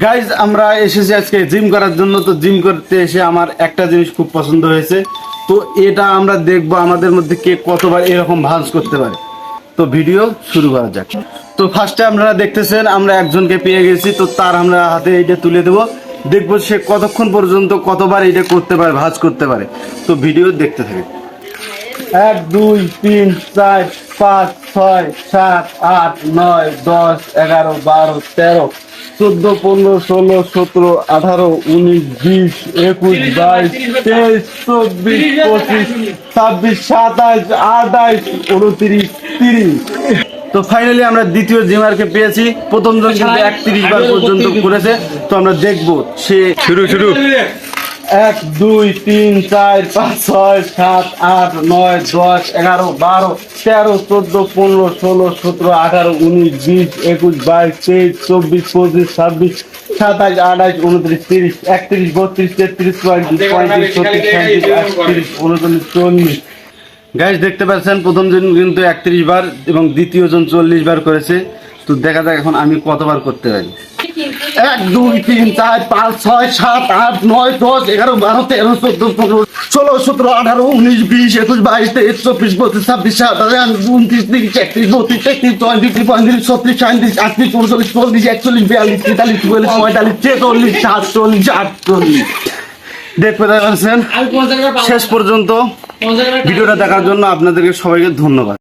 Guys আমরা এসেছি আজকে জিম করার জন্য। তো জিম করতে এসে আমার একটা জিনিস খুব পছন্দ হয়েছে। তো এটা আমরা দেখব আমাদের মধ্যে কে কতবার এরকম ভাঁজ করতে পারে। তো ভিডিও শুরু করা যাক। তো ফার্স্টে আপনারা দেখতেছেন, আমরা একজনকে পেয়ে গেছি। তো তার আমরা হাতে এইটা তুলে দেবো। দেখব সে কতক্ষণ পর্যন্ত কতবার এটা করতে পারে, ভাঁজ করতে পারে। তো ভিডিও দেখতে থাকে এক, দুই, তিন, চার, পাঁচ, ছয়, সাত, আট, নয়, দশ, এগারো, বারো, তেরো। চোদ্দ পনেরো ষোলো সতেরো আঠারো উনিশ বিশ একুশ বাইশ তেইশ চব্বিশ পঁচিশ ছাব্বিশ সাতাইশ আঠাইশ উনত্রিশ তিরিশ। তো ফাইনালি আমরা দ্বিতীয় জিমারকে পেয়েছি। প্রথম জন কিন্তু একত্রিশ বার পর্যন্ত করেছে। তো আমরা দেখব সে শুরু শুরু। এক দুই তিন চার পাঁচ ছয় সাত আট নয় দশ এগারো বারো তেরো চোদ্দ পনেরো ষোলো সতেরো আঠারো উনিশ বিশ একুশ বাইশ তেইশ চব্বিশ পঁচিশ ছাব্বিশ সাতাশ আঠাশ উনত্রিশ তিরিশ একত্রিশ বত্রিশ তেত্রিশ পঁয়ত্রিশ পঁয়ত্রিশ ছত্রিশ সাঁত্রিশ আটত্রিশ উনচল্লিশ চল্লিশ। গাইজ দেখতে পাচ্ছেন প্রথম জন কিন্তু একত্রিশ বার এবং দ্বিতীয় জন চল্লিশ বার করেছে। তো দেখা যাক এখন আমি কতবার করতে পারি। এক দুই তিন চার পাঁচ ছয় সাত আট নয় দশ এগারো বারো তেরো চোদ্দ পনেরো ষোলো সতেরো আঠারো উনিশ বিশ একুশ বাইশ তেইশ চব্বিশ পঁচিশ ছাব্বিশ সাতাশ উনত্রিশ তিরিশ একত্রিশ বত্রিশ তেত্রিশ চৌত্রিশ পঁয়ত্রিশ ছত্রিশ সাঁত্রিশ আটত্রিশ উনচল্লিশ চল্লিশ একচল্লিশ বিয়াল্লিশ তেতাল্লিশ চুয়াল্লিশ পঁয়তাল্লিশ ছেচল্লিশ সাতচল্লিশ আটচল্লিশ। দেখতে পাচ্ছেন শেষ পর্যন্ত ভিডিওটা দেখার জন্য আপনাদেরকে সবাইকে ধন্যবাদ।